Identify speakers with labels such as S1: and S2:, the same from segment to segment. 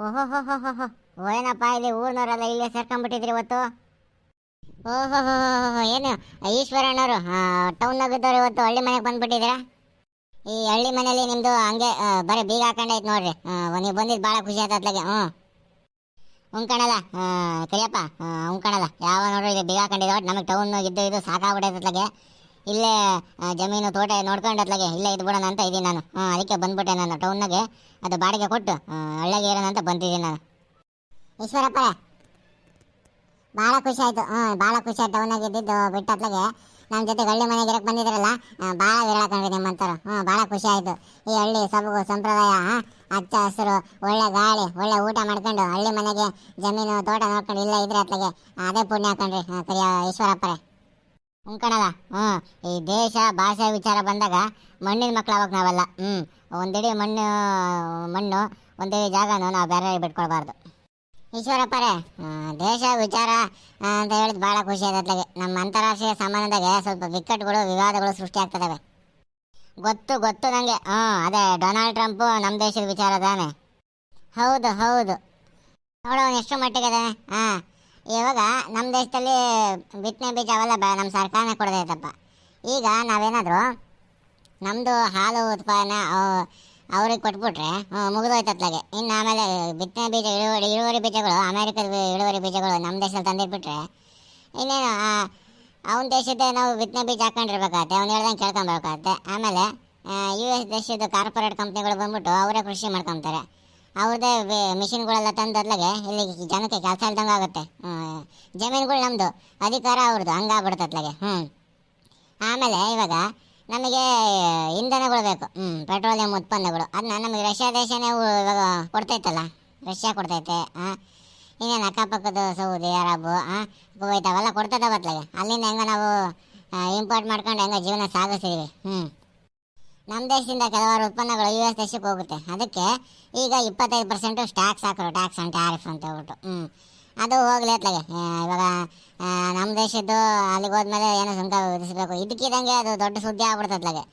S1: ಓಹೋ ಹೋ ಏನಪ್ಪ ಇಲ್ಲಿ ಊರ್ನವರೆಲ್ಲ ಇಲ್ಲೇ ಸೇರ್ಕೊಂಡ್ಬಿಟ್ಟಿದ್ರಿ ಇವತ್ತು. ಓಹೋ ಹೋ ಏನು, ಈಶ್ವರಣ್ಣವರು ಇವತ್ತು ಹಳ್ಳಿ ಮನೆಗೆ ಬಂದ್ಬಿಟ್ಟಿದ್ದೀರಾ? ಈ ಹಳ್ಳಿ ಮನೇಲಿ ನಿಮ್ಮದು ಹಂಗೆ ಬರೀ ಬೀಗ ಹಾಕೊಂಡೈತೆ ನೋಡ್ರಿ. ನೀವು ಬಂದಿದ್ದು ಭಾಳ ಖುಷಿ ಆಯ್ತು ಅತ್ಲಾಗೆ ಹ್ಞೂ. ಉಂಕಣಲ್ಲ ಕರಿಯಪ್ಪ ಉಂಕಣಲ್ಲ ಯಾವ ನೋಡ್ರಿ ಇದು ಬೀಗ ಹಾಕೊಂಡಿದ್ದ ನಮಗೆ ಟೌನ್ ಇದ್ದು ಇದು ಸಾಕಾಗ್ಬಿಟ್ಟೈತೆ ಅತ್ಲಾಗೆ ಇಲ್ಲೇ ಜಮೀನು ತೋಟ ನೋಡ್ಕೊಂಡು ಅತ್ಲಾಗೆ ಇಲ್ಲೇ ಇದ್ದು ಬಿಡೋಣ ಅಂತ ಇದ್ದೀನಿ ನಾನು. ಹಾಂ, ಅದಕ್ಕೆ ಬಂದ್ಬಿಟ್ಟೆ ನಾನು ಟೌನ್ನಾಗೆ. ಅದು ಬಾಡಿಗೆ ಕೊಟ್ಟು ಹಳ್ಳಿಗೆ ಇರೋಣ ಅಂತ ಬಂದಿದ್ದೀನಿ ನಾನು. ಈಶ್ವರಪ್ಪ ಭಾಳ ಖುಷಿ ಆಯಿತು. ಹ್ಞೂ ಭಾಳ ಖುಷಿ ಆಯ್ತು ಟೌನಾಗೆ ಇದ್ದಿದ್ದು ಬಿಟ್ಟು ಅತ್ಲಾಗೆ ನಮ್ಮ ಜೊತೆ ಹಳ್ಳಿ ಮನೆಗೆ ಇರಕ್ಕೆ ಬಂದಿದ್ರಲ್ಲ ಭಾಳ ವಿರಳ ಕಂಡ್ರಿ ನಿಮ್ಮಂತಾರ ಹ್ಞೂ ಭಾಳ ಖುಷಿ ಆಯಿತು. ಈ ಹಳ್ಳಿ ಸೊಬಗು ಸಂಪ್ರದಾಯ ಅಚ್ಚ ಹಸಿರು, ಒಳ್ಳೆ ಗಾಳಿ, ಒಳ್ಳೆ ಊಟ ಮಾಡ್ಕೊಂಡು ಹಳ್ಳಿ ಮನೆಗೆ ಜಮೀನು, ತೋಟ ನೋಡ್ಕೊಂಡು ಇಲ್ಲ ಇದ್ರೆ ಅತ್ಲಾಗೆ ಅದೇ ಪುಣ್ಯ ಹಾಕೊಂಡ್ರಿ ಕರಿಯ ಈಶ್ವರಪ್ಪರೇ. ಉಂಕಣಲ್ಲ ಹ್ಞೂ ಈ ದೇಶ, ಭಾಷೆ ವಿಚಾರ ಬಂದಾಗ ಮಣ್ಣಿನ ಮಕ್ಳು ಅವಾಗ ನಾವೆಲ್ಲ. ಹ್ಞೂ ಒಂದಿಡೀ ಮಣ್ಣು ಮಣ್ಣು ಒಂದಿಡೀ ಜಾಗನೂ ನಾವು ಬೇರೆ ಬಿಟ್ಕೊಳ್ಬಾರ್ದು ಈಶ್ವರಪ್ಪರೇ ದೇಶ ವಿಚಾರ ಅಂತ ಹೇಳಿದ್ ಭಾಳ ಖುಷಿ ಆಗತ್ತೆ ನಮ್ಮ ಅಂತಾರಾಷ್ಟ್ರೀಯ ಸಂಬಂಧದಾಗೆ ಸ್ವಲ್ಪ ಬಿಕ್ಕಟ್ಟುಗಳು, ವಿವಾದಗಳು ಸೃಷ್ಟಿ ಆಗ್ತದೆ ಗೊತ್ತು ಗೊತ್ತು ನನಗೆ ಹ್ಞೂ ಅದೇ ಡೊನಾಲ್ಡ್ ಟ್ರಂಪು ನಮ್ಮ ದೇಶದ ವಿಚಾರ ತಾನೆ. ಹೌದು ಹೌದು. ನೋಡೋ ಎಷ್ಟು ಮಟ್ಟಿಗೆ ಅದಾನೆ ಹಾಂ ಇವಾಗ ನಮ್ಮ ದೇಶದಲ್ಲಿ ಬಿತ್ತನೆ ಬೀಜ ಅವೆಲ್ಲ ನಮ್ಮ ಸರ್ಕಾರನೇ ಕೊಡದೈತಪ್ಪ. ಈಗ ನಾವೇನಾದರೂ ನಮ್ಮದು ಹಾಲು ಉತ್ಪಾದನೆ ಅವ್- ಅವ್ರಿಗೆ ಕೊಟ್ಬಿಟ್ರೆ ಮುಗಿದೋಯ್ತತ್ಲಾಗೆ. ಇನ್ನು ಆಮೇಲೆ ಬಿತ್ತನೆ ಬೀಜ ಇಳುವರಿ ಇಳುವರಿ ಬೀಜಗಳು, ಅಮೇರಿಕದ ಇಳುವರಿ ಬೀಜಗಳು ನಮ್ಮ ದೇಶದಲ್ಲಿ ತಂದಿಟ್ಬಿಟ್ರೆ, ಇನ್ನೇನು ಅವನ ದೇಶದ ನಾವು ಬಿತ್ತನೆ ಬೀಜ ಹಾಕೊಂಡಿರ್ಬೇಕಾಗತ್ತೆ, ಅವ್ನು ಹೇಳ್ದಂಗೆ ಕೇಳ್ಕೊಬೇಕಾಗತ್ತೆ ಆಮೇಲೆ ಯು ಎಸ್ ದೇಶದ ಕಾರ್ಪೊರೇಟ್ ಕಂಪ್ನಿಗಳು ಬಂದ್ಬಿಟ್ಟು ಅವರೇ ಕೃಷಿ ಮಾಡ್ಕೊತಾರೆ. ಅವ್ರದ್ದೇ ಮಿಷಿನ್ಗಳೆಲ್ಲ ತಂದದ್ಲಾಗೆ ಇಲ್ಲಿ ಜನಕ್ಕೆ ಕೆಲಸ ಇಲ್ದಂಗೆ ಆಗುತ್ತೆ. ಜಮೀನುಗಳು ನಮ್ಮದು ಅಧಿಕಾರ ಅವ್ರದ್ದು ಹಂಗಾಗ್ಬಿಡ್ತತ್ಲಾಗೆ ಹ್ಞೂ ಆಮೇಲೆ ಇವಾಗ ನಮಗೆ ಇಂಧನಗಳು ಬೇಕು. ಹ್ಞೂ ಪೆಟ್ರೋಲಿಯಂ ಉತ್ಪನ್ನಗಳು. ಅದನ್ನ ನಮಗೆ ರಷ್ಯಾ ದೇಶನೇ ಇವಾಗ ಕೊಡ್ತೈತಲ್ಲ? ರಷ್ಯಾ ಕೊಡ್ತೈತೆ ಹಾಂ ಇನ್ನೇನು ಅಕ್ಕಪಕ್ಕದ ಸೌದಿ, ಅರಬು ಹಾಂ ಕುವೈತ್ ಅವೆಲ್ಲ ಕೊಡ್ತದವತ್ಲಾಗೆ. ಅಲ್ಲಿಂದ ಹೆಂಗೆ ನಾವು ಇಂಪೋರ್ಟ್ ಮಾಡ್ಕೊಂಡು ಹೆಂಗೆ ಜೀವನ ಸಾಗಿಸ್ತೀವಿ? ಹ್ಞೂ ನಮ್ಮ ದೇಶದಿಂದ ಕೆಲವಾರು ಉತ್ಪನ್ನಗಳು ಯು ಎಸ್ ದೇಶಕ್ಕೆ ಹೋಗುತ್ತೆ. ಅದಕ್ಕೆ ಈಗ ಇಪ್ಪತ್ತೈದು ಪರ್ಸೆಂಟು ಸ್ಟ್ಯಾಕ್ಸ್ ಹಾಕೋರು. ಟ್ಯಾಕ್ಸ್ ಆ್ಯಂಡ್ ಟ್ಯಾರಿಫ್ ಅಂತ ಹೇಳ್ಬಿಟ್ಟು. ಹ್ಞೂ ಅದು ಹೋಗಲಿ ಅತ್ಲಾಗೆ. ಇವಾಗ ನಮ್ಮ ದೇಶದ್ದು ಅಲ್ಲಿಗೆ ಹೋದ್ಮೇಲೆ ಏನೋ ಸುಂಕ ವಿಧಿಸಬೇಕು. ಇದಕ್ಕಿದಂಗೆ ಅದು ದೊಡ್ಡ ಸುದ್ದಿ ಆಗ್ಬಿಡ್ತತ್ಲಾಗೆ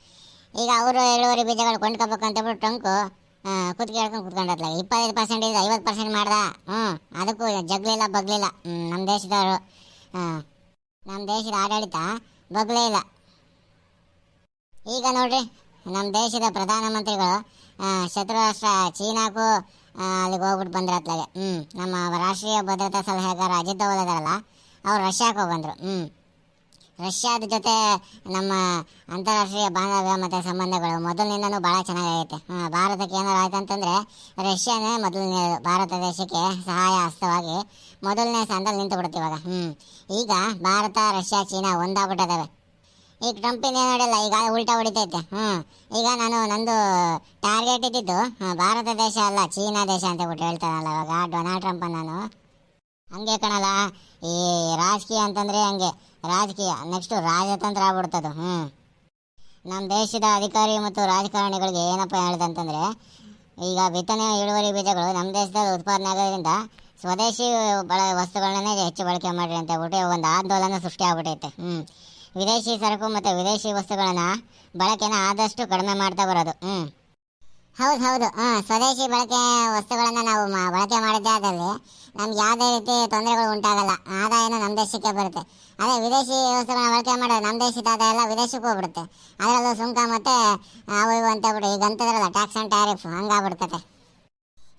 S1: ಈಗ ಅವರು ಇಳುವರಿ ಬೀಜಗಳು ಕೊಂಡ್ಕೋಬೇಕು ಅಂತ ಹೇಳ್ಬಿಟ್ಟು ಟ್ರಂಕು ಕುತ್ಕೆ ಹೇಳ್ಕೊಂಡು ಕುತ್ಕೊಂಡತ್ಲಾಗೆ ಇಪ್ಪತ್ತೈದು ಪರ್ಸೆಂಟ್ ಇದೆ ಐವತ್ತು ಪರ್ಸೆಂಟ್ ಮಾಡ್ದ. ಹ್ಞೂ ಅದಕ್ಕೂ ಜಗ್ಲಿಲ್ಲ, ಬಗ್ಲಿಲ್ಲ. ನಮ್ಮ ದೇಶದವರು ನಮ್ಮ ದೇಶದ ಆಡಳಿತ ಬಗ್ಲೇ ಇಲ್ಲ. ಈಗ ನೋಡ್ರಿ ನಮ್ಮ ದೇಶದ ಪ್ರಧಾನಮಂತ್ರಿಗಳು ಶತ್ರು ರಾಷ್ಟ್ರ ಚೀನಾಕ್ಕೂ ಅಲ್ಲಿಗೆ ಹೋಗ್ಬಿಟ್ಟು ಬಂದ್ರು ಅತ್ಲಾಗೆ. ಹ್ಞೂ ನಮ್ಮ ರಾಷ್ಟ್ರೀಯ ಭದ್ರತಾ ಸಲಹೆಗಾರ ಅಜಿತ್ ದೋವಲ್ ಇದಾರಲ್ಲ ಅವ್ರು ರಷ್ಯಾಕ್ಕೆ ಹೋಗ್ಬಂದ್ರು ಬಂದರು. ಹ್ಞೂ ರಷ್ಯಾದ ಜೊತೆ ನಮ್ಮ ಅಂತಾರಾಷ್ಟ್ರೀಯ ಬಾಂಧವ್ಯ ಮತ್ತು ಸಂಬಂಧಗಳು ಮೊದಲಿನಿಂದನೂ ಭಾಳ ಚೆನ್ನಾಗೈತೆ. ಭಾರತಕ್ಕೆ ಏನಾರು ಆಯ್ತು ಅಂತಂದರೆ, ರಷ್ಯಾನೇ ಮೊದಲನೇ, ಭಾರತ ದೇಶಕ್ಕೆ ಸಹಾಯ ಹಸ್ತವಾಗಿ ಮೊದಲನೇ ಸ್ಥಾನದಲ್ಲಿ ನಿಂತು ಬಿಡುತ್ತೆ ಹ್ಞೂ ಈಗ ಭಾರತ, ರಷ್ಯಾ, ಚೀನಾ ಒಂದಾಗ್ಬಿಟ್ಟಿದ್ದಾವೆ ಈಗ ಕಂಪನಿ ನೋಡಲ್ಲ ಈಗ ಉಲ್ಟಾ ಹೊಡಿತೈತೆ. ಹ್ಞೂ ಈಗ ನಾನು ನಂದು ಟಾರ್ಗೆಟ್ ಇದ್ದಿದ್ದು ಭಾರತ ದೇಶ ಅಲ್ಲ, ಚೀನಾ ದೇಶ ಅಂತ ಬಿಟ್ಟು ಹೇಳ್ತಾನಲ್ಲ ಇವಾಗ ಡೊನಾಲ್ಡ್ ಟ್ರಂಪ್ ನಾನು. ಹಂಗೆ ಕಣಲ್ಲ, ಈ ರಾಜಕೀಯ ಅಂತಂದ್ರೆ ಹಂಗೆ. ರಾಜಕೀಯ ನೆಕ್ಸ್ಟ್ ರಾಜತಂತ್ರ ಆಗ್ಬಿಡ್ತದು ಹ್ಞೂ ನಮ್ಮ ದೇಶದ ಅಧಿಕಾರಿ ಮತ್ತು ರಾಜಕಾರಣಿಗಳಿಗೆ ಏನಪ್ಪ ಹೇಳ್ದಂತಂದರೆ ಈಗ ಬಿತ್ತನೆ, ಇಳುವರಿ ಬೀಜಗಳು ನಮ್ಮ ದೇಶದಲ್ಲಿ ಉತ್ಪಾದನೆ ಆಗೋದ್ರಿಂದ ಸ್ವದೇಶಿ ಬಳ ವಸ್ತುಗಳನ್ನೇ ಹೆಚ್ಚು ಬಳಕೆ ಮಾಡಿರಿ ಅಂತ ಹೇಳ್ಬಿಟ್ಟು ಒಂದು ಆಂದೋಲನ ಸೃಷ್ಟಿ ಆಗ್ಬಿಟ್ಟೈತೆ ಹ್ಞೂ ವಿದೇಶಿ ಸರಕು ಮತ್ತು ವಿದೇಶಿ ವಸ್ತುಗಳನ್ನು ಬಳಕೆನ ಆದಷ್ಟು ಕಡಿಮೆ ಮಾಡ್ತಾ ಬರೋದು. ಹ್ಞೂ ಹೌದು ಹೌದು. ಹಾಂ, ಸ್ವದೇಶಿ ಬಳಕೆ ವಸ್ತುಗಳನ್ನು ನಾವು ಬಳಕೆ ಮಾಡಿದ್ದೇ ಆದಲ್ಲಿ ನಮ್ಗೆ ಯಾವುದೇ ರೀತಿ ತೊಂದರೆಗಳು ಉಂಟಾಗಲ್ಲ. ಆದಾಯನೂ ನಮ್ಮ ದೇಶಕ್ಕೆ ಬರುತ್ತೆ. ಅದೇ ವಿದೇಶಿ ವಸ್ತುಗಳನ್ನ ಬಳಕೆ ಮಾಡೋದು ನಮ್ಮ ದೇಶದ ಆದಾಯ ಎಲ್ಲ ವಿದೇಶಕ್ಕೆ ಹೋಗ್ಬಿಡುತ್ತೆ. ಅದರಲ್ಲೂ ಸುಂಕ ಮತ್ತು ಅವು ಇವು ಅಂತ ಬಿಡು ಈಗ ಟ್ಯಾಕ್ಸ್ ಆ್ಯಂಡ್ ಟ್ಯಾರಿಫ್ ಹಂಗಾಗ್ಬಿಡ್ತದೆ.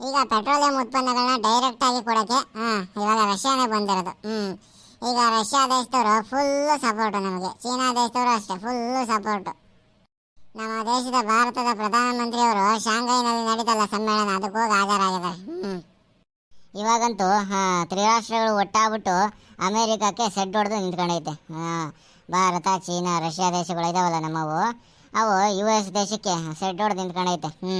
S1: ಈಗ ಪೆಟ್ರೋಲಿಯಂ ಉತ್ಪನ್ನಗಳನ್ನ ಡೈರೆಕ್ಟಾಗಿ ಕೊಡೋಕ್ಕೆ, ಹಾಂ, ಇವಾಗ ರಷ್ಯಾನೇ ಬಂದಿರೋದು. ಹ್ಞೂ ಈಗ ರಷ್ಯಾ ದೇಶದವರು ಫುಲ್ಲು ಸಪೋರ್ಟು ನಮಗೆ. ಚೀನಾ ದೇಶದವರು ಅಷ್ಟೇ ಫುಲ್ಲು ಸಪೋರ್ಟು ನಮ್ಮ ದೇಶದ ಭಾರತದ ಪ್ರಧಾನಮಂತ್ರಿಯವರು ಶಾಂಘೈನಲ್ಲಿ ನಡೀತಲ್ಲ ಸಮ್ಮೇಳನ, ಅದಕ್ಕೆ ಹಾಜರಾಗಿದ್ದಾರೆ. ಹ್ಞೂ ಇವಾಗಂತೂ ತ್ರಿರಾಷ್ಟ್ರಗಳು ಒಟ್ಟಾಗ್ಬಿಟ್ಟು ಅಮೇರಿಕಕ್ಕೆ ಸೆಡ್ ಹೊಡೆದು ನಿಂತ್ಕೊಂಡೈತೆ. ಭಾರತ, ಚೀನಾ, ರಷ್ಯಾ ದೇಶಗಳು ಇದಾವಲ್ಲ ನಮ್ಮವು. ಅವು ಯು ಎಸ್ ದೇಶಕ್ಕೆ ಸೆಡ್ ಹೊಡೆದು ನಿಂತ್ಕೊಂಡೈತೆ. ಹ್ಞೂ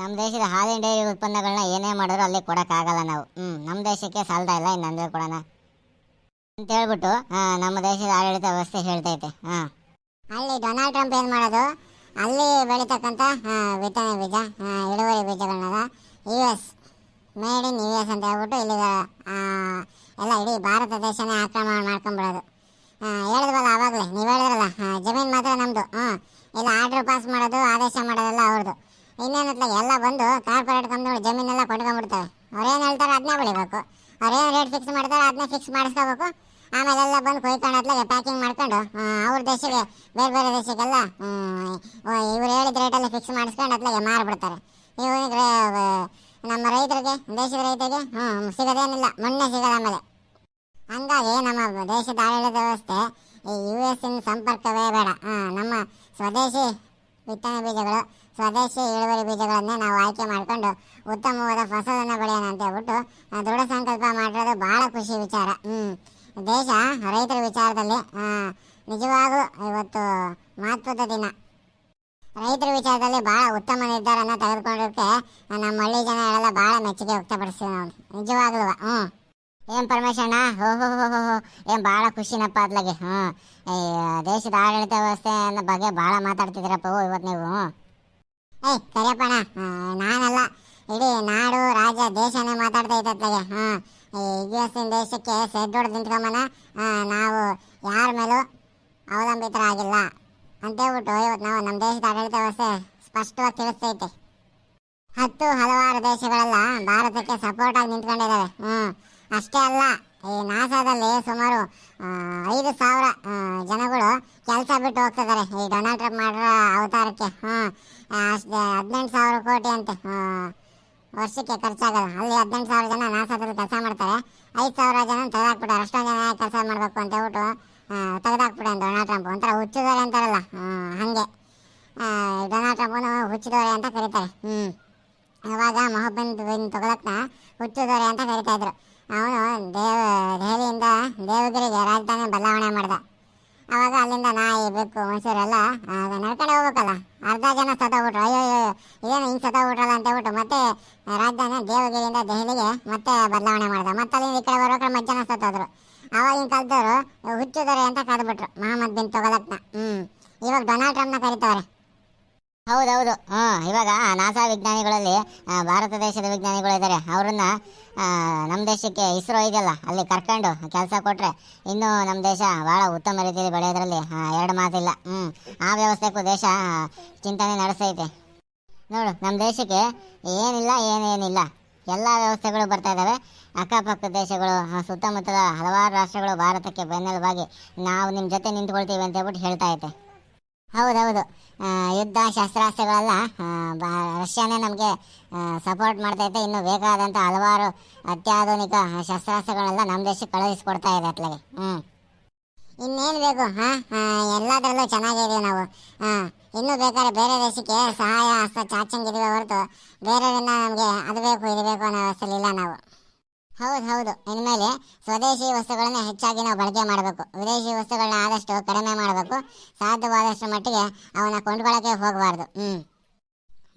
S1: ನಮ್ಮ ದೇಶದ ಹಾಲಿನ ಡೈರಿ ಉತ್ಪನ್ನಗಳನ್ನ ಏನೇ ಮಾಡಿದ್ರು ಅಲ್ಲಿ ಕೊಡೋಕ್ಕಾಗಲ್ಲ ನಾವು. ಹ್ಞೂ ನಮ್ಮ ದೇಶಕ್ಕೆ ಸಾಲ್ತಾ ಇಲ್ಲ ಇನ್ನು ಕೊಡೋಣ. ಅಂತ ಹೇಳ್ಬಿಟ್ಟು ನಮ್ಮ ದೇಶದ ಆಡಳಿತ ವ್ಯವಸ್ಥೆ ಹೇಳ್ತೈತೆ ಹಾಂ. ಅಲ್ಲಿ ಡೊನಾಲ್ಡ್ ಟ್ರಂಪ್ ಏನು ಮಾಡೋದು? ಅಲ್ಲಿ ಬೆಳೀತಕ್ಕಂಥ ವಿಟಮಿನ್ ಬೀಜ ಇಳುವರಿ ಬೀಜಗಳನ್ನ U S made in U S ಅಂತ ಹೇಳ್ಬಿಟ್ಟು ಇಲ್ಲಿ ಎಲ್ಲ ಇಡೀ ಭಾರತ ದೇಶನೇ ಆಕ್ರಮಣ ಮಾಡ್ಕೊಂಬಿಡೋದು ಹೇಳಿದ್ವಲ್ಲ ಆವಾಗಲೇ, ನೀವು ಹೇಳಿದ್ರಲ್ಲ ಜಮೀನು ಮಾತ್ರ ನಮ್ಮದು ಹ್ಞೂ ಇಲ್ಲ ಆರ್ಡ್ರ್ ಪಾಸ್ ಮಾಡೋದು, ಆದೇಶ ಮಾಡೋದೆಲ್ಲ ಅವ್ರದ್ದು ಇನ್ನೇನತ್ಲ ಎಲ್ಲ ಬಂದು ಕಾರ್ಪೊರೇಟ್ ಕಂಪ್ನಿಗಳು ಜಮೀನೆಲ್ಲ ಕೊಟ್ಕೊಂಡ್ಬಿಡ್ತಾರೆ ಅವ್ರೇನು ಹೇಳ್ತಾರೆ ಅದನ್ನೇ ಬೆಳಿಬೇಕು. ಅವ್ರೇನು ರೇಟ್ ಫಿಕ್ಸ್ ಮಾಡ್ತಾರೆ ಅದನ್ನ ಫಿಕ್ಸ್ ಮಾಡಿಸ್ಕೋಬೇಕು. ಆಮೇಲೆ ಎಲ್ಲ ಬಂದು ಕೊಯ್ಕೊಂಡು ಪ್ಯಾಕಿಂಗ್ ಮಾಡ್ಕೊಂಡು ಅವ್ರ ದೇಶಕ್ಕೆ, ಬೇರೆ ಬೇರೆ ದೇಶಕ್ಕೆಲ್ಲ ಇವ್ರು ಹೇಳಿದ ರೇಟಲ್ಲಿ ಫಿಕ್ಸ್ ಮಾಡಿಸ್ಕೊಂಡು ಅತ್ಲಾಗೆ ಮಾರಿಬಿಡ್ತಾರೆ. ಇವ್ರಿಗೆ ನಮ್ಮ ರೈತರಿಗೆ, ದೇಶದ ರೈತರಿಗೆ ಹ್ಞೂ ಸಿಗೋದೇನಿಲ್ಲ. ಮೊನ್ನೆ ಸಿಗೋದು ಆಮೇಲೆ. ಹಂಗಾಗಿ ನಮ್ಮ ದೇಶದ ಆಡಳಿತ ವ್ಯವಸ್ಥೆ ಈ ಯು ಎಸ್ ಸಂಪರ್ಕವೇ ಬೇಡ. ನಮ್ಮ ಸ್ವದೇಶಿ ಬಿತ್ತನೆ ಬೀಜಗಳು, ಸ್ವದೇಶಿ ಇಳುವರಿ ಬೀಜಗಳನ್ನೇ ನಾವು ಆಯ್ಕೆ ಮಾಡಿಕೊಂಡು ಉತ್ತಮವಾದ ಫಸಲನ್ನು ಬೆಳೆಯೋಣ ಅಂತ ಹೇಳ್ಬಿಟ್ಟು ದೃಢ ಸಂಕಲ್ಪ ಮಾಡಿರೋದು ಭಾಳ ಖುಷಿ ವಿಚಾರ. ಹ್ಞೂ ದೇಶ, ರೈತರ ವಿಚಾರದಲ್ಲಿ ನಿಜವಾಗೂ ಇವತ್ತು ಮಹತ್ವದ ದಿನ. ರೈತರ ವಿಚಾರದಲ್ಲಿ ಭಾಳ ಉತ್ತಮ ನಿರ್ಧಾರನ ತೆಗೆದುಕೊಂಡಿರೋಕ್ಕೆ ನಮ್ಮ ಹಳ್ಳಿ ಜನ ಎಲ್ಲ ಭಾಳ ಮೆಚ್ಚುಗೆ ವ್ಯಕ್ತಪಡಿಸ್ತೀವಿ ನಾವು ನಿಜವಾಗ್ಲೂ ಹ್ಞೂ ಏನ್ ಪರಮೇಶಣ್ಣ ಹೋ ಹೋ ಹೋ ಹೋ. ಏನ್ ಭಾಳ ಖುಷಿನಪ್ಪ ಅದ್ಲಗೆ ಹ್ಞೂ ಈ ದೇಶದ ಆಡಳಿತ ವ್ಯವಸ್ಥೆ ಬಗ್ಗೆ ಭಾಳ ಮಾತಾಡ್ತಿದ್ದೀರಪ್ಪ ಇವತ್ತು ನೀವು. ಏಯ್ ಸರಿಯಪ್ಪಣ ನಾನಲ್ಲ. ಇಡೀ ನಾಡು, ರಾಜ್ಯ, ದೇಶನೇ ಮಾತಾಡ್ತಾ ಇದ್ದತ್ಲಾಗೆ ಹಾಂ ಈ ಯು ದೇಶಕ್ಕೆ ಸೆಡ್ಡೋಡ್ ನಿಂತ್ಕೊಂಬನ ನಾವು ಯಾರ ಮೇಲೂ ಅವಲಂಬಿತರಾಗಿಲ್ಲ. ಅಂತೇಳ್ಬಿಟ್ಟು ಇವತ್ತು ನಾವು ನಮ್ಮ ದೇಶದ ಆಡಳಿತ ವ್ಯವಸ್ಥೆ ಸ್ಪಷ್ಟವಾಗಿ ತಿಳಿಸ್ತೈತೆ ಹತ್ತು ಹಲವಾರು ದೇಶಗಳೆಲ್ಲ ಭಾರತಕ್ಕೆ ಸಪೋರ್ಟ್ ಆಗಿ ನಿಂತ್ಕೊಂಡಿದ್ದಾವೆ ಹ್ಮ್. ಅಷ್ಟೇ ಅಲ್ಲ, ಈ ನಾಸಾದಲ್ಲಿ ಸುಮಾರು ಐದು ಸಾವಿರ ಜನಗಳು ಕೆಲಸ ಬಿಟ್ಟು ಹೋಗ್ತಿದ್ದಾರೆ. ಈ ಡೊನಾಲ್ಡ್ ಟ್ರಂಪ್ ಮಾಡಿರೋ ಅವತಾರಕ್ಕೆ ಹ್ಮ್ ಅಷ್ಟು, ಹದಿನೆಂಟು ಸಾವಿರ ಕೋಟಿ ಅಂತೆ ವರ್ಷಕ್ಕೆ ಖರ್ಚಾಗಲ್ಲ. ಅಲ್ಲಿ ಹದಿನೆಂಟು ಸಾವಿರ ಜನ ನಾಸಾದಲ್ಲಿ ಕೆಲಸ ಮಾಡ್ತಾರೆ. ಐದು ಸಾವಿರ ಜನ ತೆಗೆದಾಕ್ಬಿಟ್ಟಾರೆ. ಅಷ್ಟೊಂದು ಜನ ಕೆಲಸ ಮಾಡಬೇಕು ಅಂತ ಹೇಳ್ಬಿಟ್ಟು ಅಂತ ಡೊನಾಲ್ಡ್ ಟ್ರಂಪ್ ಒಂಥರ ಹುಚ್ಚಿದವ್ರೆ ಅಂತಾರಲ್ಲ ಹಾಗೆ. ಡೊನಾಲ್ಡ್ ಟ್ರಂಪ್ನ ಹುಚ್ಚಿದೋರೆ ಅಂತ ಕರೀತಾರೆ. ಹ್ಞೂ ಅವಾಗ ಮೊಹಬ್ಬನ್ ಬಿನ್ ತೊಗೊಳಕ್ನ ಹುಚ್ಚಿದವ್ರೆ ಅಂತ ಕರಿತಾ ಇದ್ರು. ಅವನು ದೇವ ದೆಹಲಿಯಿಂದ ದೇವಗಿರಿಗೆ ರಾಜಧಾನಿ ಬದಲಾವಣೆ ಮಾಡ್ದ. ಅವಾಗ ಅಲ್ಲಿಂದ ನಾಯಿ, ಬೆಕ್ಕು ಆಗ ನಡ್ಕೊಂಡು ಹೋಗ್ಬೇಕಲ್ಲ. ಅರ್ಧ ಜನ ಸತ್ತೋಗ್ಬಿಟ್ರು ಅಯ್ಯೋ ಅಯ್ಯೋ ಏನು ಹಿಂಗೆ ಸತ್ತೋಗ್ಬಿಟ್ರಲ್ಲ ಅಂತ ಹೇಳ್ಬಿಟ್ಟು ಮತ್ತೆ ರಾಜಧಾನಿ ದೇವಗಿರಿಯಿಂದ ದೆಹಲಿಗೆ ಮತ್ತೆ ಬದಲಾವಣೆ ಮಾಡ್ದ. ಮತ್ತೆ ಅಲ್ಲಿಂದ ಈ ಕಡೆ ಬರೋಕೆ ಮತ್ತೆ ಜನ ಸತ್ತೋದ್ರು. ಅವಾಗಿನ ಕಾಲದವರು ಹುಚ್ಚಿದ್ದಾರೆ ಅಂತ ಕರೆದ್ಬಿಟ್ರು ಮಹಮ್ಮದ್ ಬಿನ್ ತೊಗೊಲಕ್ನ ಹ್ಞೂ ಇವಾಗ ಡೊನಾಲ್ಡ್ ಟ್ರಂಪ್ನ ಕರಿತವ್ರೆ. ಹೌದೌದು. ಹ್ಞೂ ಇವಾಗ ನಾಸಾ ವಿಜ್ಞಾನಿಗಳಲ್ಲಿ ಭಾರತ ದೇಶದ ವಿಜ್ಞಾನಿಗಳು ಇದ್ದಾರೆ ಅವ್ರನ್ನ ನಮ್ಮ ದೇಶಕ್ಕೆ ಇಸ್ರೋ ಇದೆಯಲ್ಲ, ಅಲ್ಲಿ ಕರ್ಕೊಂಡು ಕೆಲಸ ಕೊಟ್ಟರೆ ಇನ್ನೂ ನಮ್ಮ ದೇಶ ಭಾಳ ಉತ್ತಮ ರೀತಿಯಲ್ಲಿ ಬೆಳೆಯೋದ್ರಲ್ಲಿ ಎರಡು ಮಾತಿಲ್ಲ. ಹ್ಞೂ ಆ ವ್ಯವಸ್ಥೆಗೂ ದೇಶ ಚಿಂತನೆ ನಡೆಸೈತೆ. ನೋಡು ನಮ್ಮ ದೇಶಕ್ಕೆ ಏನಿಲ್ಲ, ಏನೇನಿಲ್ಲ. ಎಲ್ಲ ವ್ಯವಸ್ಥೆಗಳು ಬರ್ತಾ ಇದ್ದಾವೆ ಅಕ್ಕಪಕ್ಕ ದೇಶಗಳು ಸುತ್ತಮುತ್ತಲ ಹಲವಾರು ರಾಷ್ಟ್ರಗಳು ಭಾರತಕ್ಕೆ ಬೆನ್ನೆಲುಬಾಗಿ ನಾವು ನಿಮ್ಮ ಜೊತೆ ನಿಂತ್ಕೊಳ್ತೀವಿ ಅಂತ ಹೇಳ್ಬಿಟ್ಟು ಹೇಳ್ತಾ ಐತೆ ಹೌದೌದು. ಯುದ್ಧ, ಶಸ್ತ್ರಾಸ್ತ್ರಗಳೆಲ್ಲ ರಷ್ಯಾನೇ ನಮಗೆ ಸಪೋರ್ಟ್ ಮಾಡ್ತೈತೆ ಇನ್ನು ಬೇಕಾದಂಥ ಹಲವಾರು ಅತ್ಯಾಧುನಿಕ ಶಸ್ತ್ರಾಸ್ತ್ರಗಳೆಲ್ಲ ನಮ್ಮ ದೇಶಕ್ಕೆ ಕಳುಹಿಸ್ಕೊಡ್ತಾ ಇದೆ ಅತ್ಲಾಗೆ. ಹ್ಞೂ ಇನ್ನೇನು ಬೇಕು, ಹಾಂ? ಎಲ್ಲದರಲ್ಲೂ ಚೆನ್ನಾಗಿದ್ದೀವಿ ನಾವು. ಹಾಂ ಇನ್ನೂ ಬೇಕಾದ್ರೆ ಬೇರೆ ದೇಶಕ್ಕೆ ಸಹಾಯ ಹಸ್ತ ಚಾಚಂಗಿದೀವಿ ಹೊರತು ಬೇರೆಯವರಿಂದ ನಮಗೆ, ಅದು ಬೇಕು, ಇದು ಬೇಕು ಅನ್ನೋ ವ್ಯವಸ್ಥೆಲಿಲ್ಲ ನಾವು. ಹೌದು ಹೌದು. ಇನ್ಮೇಲೆ ಸ್ವದೇಶಿ ವಸ್ತುಗಳನ್ನ ಹೆಚ್ಚಾಗಿ ನಾವು ಬಳಕೆ ಮಾಡಬೇಕು. ವಿದೇಶಿ ವಸ್ತುಗಳನ್ನ ಆದಷ್ಟು ಕಡಿಮೆ ಮಾಡಬೇಕು. ಸಾಧ್ಯವಾದಷ್ಟು ಮಟ್ಟಿಗೆ ಅವನ್ನ ಕೊಂಡ್ಕೊಳ್ಳೋಕೆ ಹೋಗಬಾರ್ದು. ಹ್ಞೂ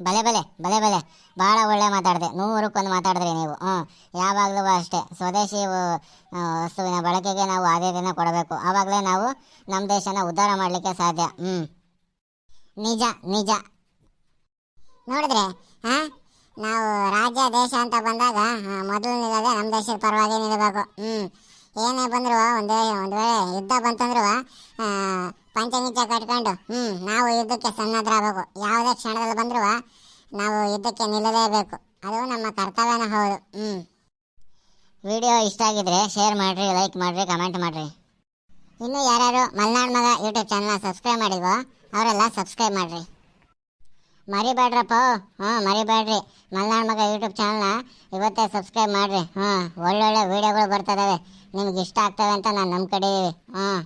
S1: ಬಲೆ ಬಲೆ ಬಲೆ ಬಲೆ. ಭಾಳ ಒಳ್ಳೆ ಮಾತಾಡಿದೆ. ನೂರಕ್ಕೊಂದು ಮಾತಾಡಿದ್ರಿ ನೀವು. ಹ್ಞೂ ಯಾವಾಗಲೂ ಅಷ್ಟೇ. ಸ್ವದೇಶಿ ವಸ್ತುವಿನ ಬಳಕೆಗೆ ನಾವು ಆದ್ಯತೆಯನ್ನು ಕೊಡಬೇಕು. ಆವಾಗಲೇ ನಾವು ನಮ್ಮ ದೇಶನ ಉದ್ಧಾರ ಮಾಡಲಿಕ್ಕೆ ಸಾಧ್ಯ. ಹ್ಞೂ ನಿಜ ನಿಜ. ನೋಡಿದ್ರೆ ಹಾ ನಾವು ರಾಜ್ಯ, ದೇಶ ಅಂತ ಬಂದಾಗ ಮೊದಲು ನಿಲ್ಲದೆ ನಮ್ಮ ದೇಶದ ಪರವಾಗಿ ನಿಲ್ಲಬೇಕು ಹ್ಞೂ ಏನೇ ಬಂದ್ರು, ಒಂದೇ ಒಂದು ವೇಳೆ ಯುದ್ಧ ಬಂತಂದ್ರು ಪಂಚನಿತ್ಯ ಕಟ್ಕೊಂಡು ಹ್ಞೂ ನಾವು ಯುದ್ಧಕ್ಕೆ ಸನ್ನದ್ಧರಾಗಬೇಕು ಯಾವುದೇ ಕ್ಷಣದಲ್ಲಿ ಬಂದ್ರು, ನಾವು ಯುದ್ಧಕ್ಕೆ ನಿಲ್ಲಲೇಬೇಕು. ಅದು ನಮ್ಮ ಕರ್ತವ್ಯನ ಹೌದು. ಹ್ಞೂ ವಿಡಿಯೋ ಇಷ್ಟ ಆಗಿದ್ರೆ ಶೇರ್ ಮಾಡಿರಿ ಲೈಕ್ ಮಾಡಿರಿ ಕಮೆಂಟ್ ಮಾಡಿರಿ. ಇನ್ನು ಯಾರ್ಯಾರು ಮಲ್ನಾಡ್ ಮಗ ಯೂಟ್ಯೂಬ್ ಚಾನಲ್ನ ಸಬ್ಸ್ಕ್ರೈಬ್ ಮಾಡಿಲ್ವೋ, ಅವರೆಲ್ಲ ಸಬ್ಸ್ಕ್ರೈಬ್ ಮಾಡ್ರಿ. ಮರಿಬೇಡ್ರಪ್ಪ ಹಾಂ ಮರಿಬೇಡ್ರಿ. ಮಲ್ನಾಡ್ ಮಗ ಯೂಟ್ಯೂಬ್ ಚಾನಲ್ನ ಇವತ್ತೇ ಸಬ್ಸ್ಕ್ರೈಬ್ ಮಾಡಿರಿ ಹಾಂ ಒಳ್ಳೊಳ್ಳೆ ವೀಡಿಯೋಗಳು ಬರ್ತದವೆ ನಿಮ್ಗೆ ಇಷ್ಟ ಆಗ್ತವೆ ಅಂತ ನಾನು ನಂಬ್ಕೊಂಡಿದ್ದೀವಿ ಹಾಂ